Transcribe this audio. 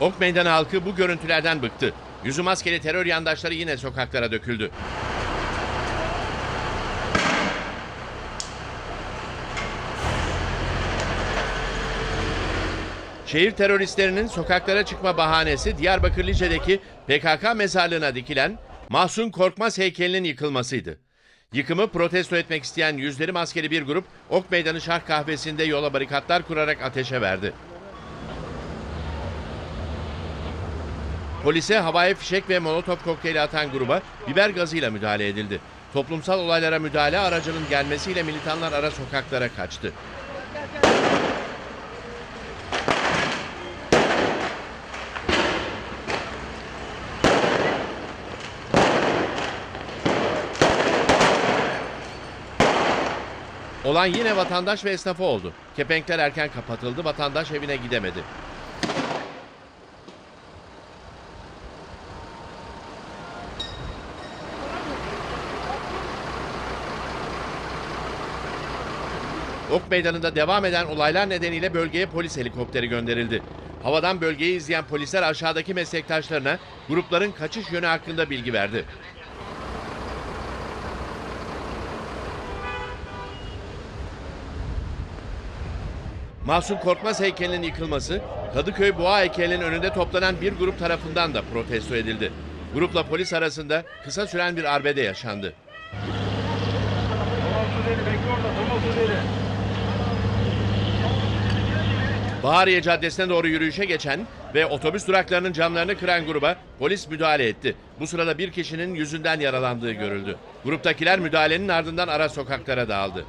Ok Meydanı halkı bu görüntülerden bıktı. Yüzü maskeli terör yandaşları yine sokaklara döküldü. Şehir teröristlerinin sokaklara çıkma bahanesi Diyarbakır Lice'deki PKK mezarlığına dikilen Mahsun Korkmaz heykelinin yıkılmasıydı. Yıkımı protesto etmek isteyen yüzleri maskeli bir grup Ok Meydanı Şark Kahvesi'nde yola barikatlar kurarak ateşe verdi. Polise havai fişek ve molotof kokteyli atan gruba biber gazıyla müdahale edildi. Toplumsal olaylara müdahale aracının gelmesiyle militanlar ara sokaklara kaçtı. Olan yine vatandaş ve esnafı oldu. Kepenkler erken kapatıldı, vatandaş evine gidemedi. Ok Meydanı'nda devam eden olaylar nedeniyle bölgeye polis helikopteri gönderildi. Havadan bölgeyi izleyen polisler aşağıdaki meslektaşlarına grupların kaçış yönü hakkında bilgi verdi. Mahsun Korkmaz heykelinin yıkılması, Kadıköy Boğa heykelinin önünde toplanan bir grup tarafından da protesto edildi. Grupla polis arasında kısa süren bir arbede yaşandı. Bahariye Caddesi'ne doğru yürüyüşe geçen ve otobüs duraklarının camlarını kıran gruba polis müdahale etti. Bu sırada bir kişinin yüzünden yaralandığı görüldü. Gruptakiler müdahalenin ardından ara sokaklara dağıldı.